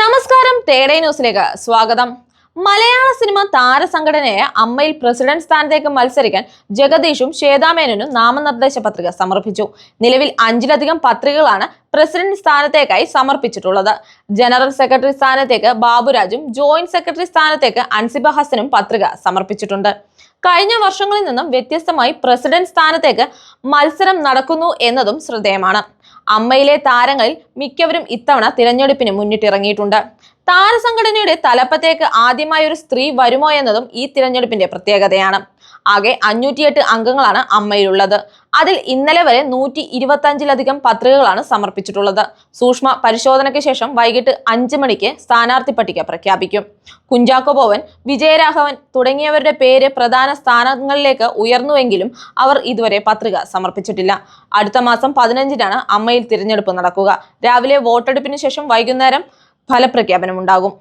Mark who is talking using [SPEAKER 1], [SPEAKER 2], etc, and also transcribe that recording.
[SPEAKER 1] നമസ്കാരം തേടേ ന്യൂസിലേക്ക് സ്വാഗതം. മലയാള സിനിമ താരസംഘടനയായ അമ്മയിൽ പ്രസിഡന്റ് സ്ഥാനത്തേക്ക് മത്സരിക്കാൻ ജഗദീഷും ശ്വേതാമേനനും നാമനിർദ്ദേശ പത്രിക സമർപ്പിച്ചു. നിലവിൽ അഞ്ചിലധികം പത്രികകളാണ് പ്രസിഡന്റ് സ്ഥാനത്തേക്കായി സമർപ്പിച്ചിട്ടുള്ളത്. ജനറൽ സെക്രട്ടറി സ്ഥാനത്തേക്ക് ബാബുരാജും ജോയിന്റ് സെക്രട്ടറി സ്ഥാനത്തേക്ക് അൻസിബ ഹസനും പത്രിക സമർപ്പിച്ചിട്ടുണ്ട്. കഴിഞ്ഞ വർഷങ്ങളിൽ നിന്നും വ്യത്യസ്തമായി പ്രസിഡന്റ് സ്ഥാനത്തേക്ക് മത്സരം നടക്കുന്നു എന്നതും ശ്രദ്ധേയമാണ്. അമ്മയിലെ താരങ്ങളിൽ മിക്കവരും ഇത്തവണ തിരഞ്ഞെടുപ്പിന് മുന്നിട്ടിറങ്ങിയിട്ടുണ്ട്. താരസംഘടനയുടെ തലപ്പത്തേക്ക് ആദ്യമായി ഒരു സ്ത്രീ വരുമോ എന്നതും ഈ തിരഞ്ഞെടുപ്പിന്റെ പ്രത്യേകതയാണ്. ആകെ അഞ്ഞൂറ്റിയെട്ട് അംഗങ്ങളാണ് അമ്മയിലുള്ളത്. അതിൽ ഇന്നലെ വരെ നൂറ്റി ഇരുപത്തഞ്ചിലധികം പത്രികകളാണ് സമർപ്പിച്ചിട്ടുള്ളത്. സൂക്ഷ്മ പരിശോധനയ്ക്ക് ശേഷം വൈകിട്ട് അഞ്ച് മണിക്ക് സ്ഥാനാർത്ഥി പട്ടിക പ്രഖ്യാപിക്കും. കുഞ്ചാക്കോ ബോവൻ വിജയരാഘവൻ തുടങ്ങിയവരുടെ പേര് പ്രധാന സ്ഥാനങ്ങളിലേക്ക് ഉയർന്നുവെങ്കിലും അവർ ഇതുവരെ പത്രിക സമർപ്പിച്ചിട്ടില്ല. അടുത്ത മാസം പതിനഞ്ചിനാണ് അമ്മയിൽ തിരഞ്ഞെടുപ്പ് നടക്കുക. രാവിലെ വോട്ടെടുപ്പിന് ശേഷം വൈകുന്നേരം ഫലപ്രഖ്യാപനം ഉണ്ടാകും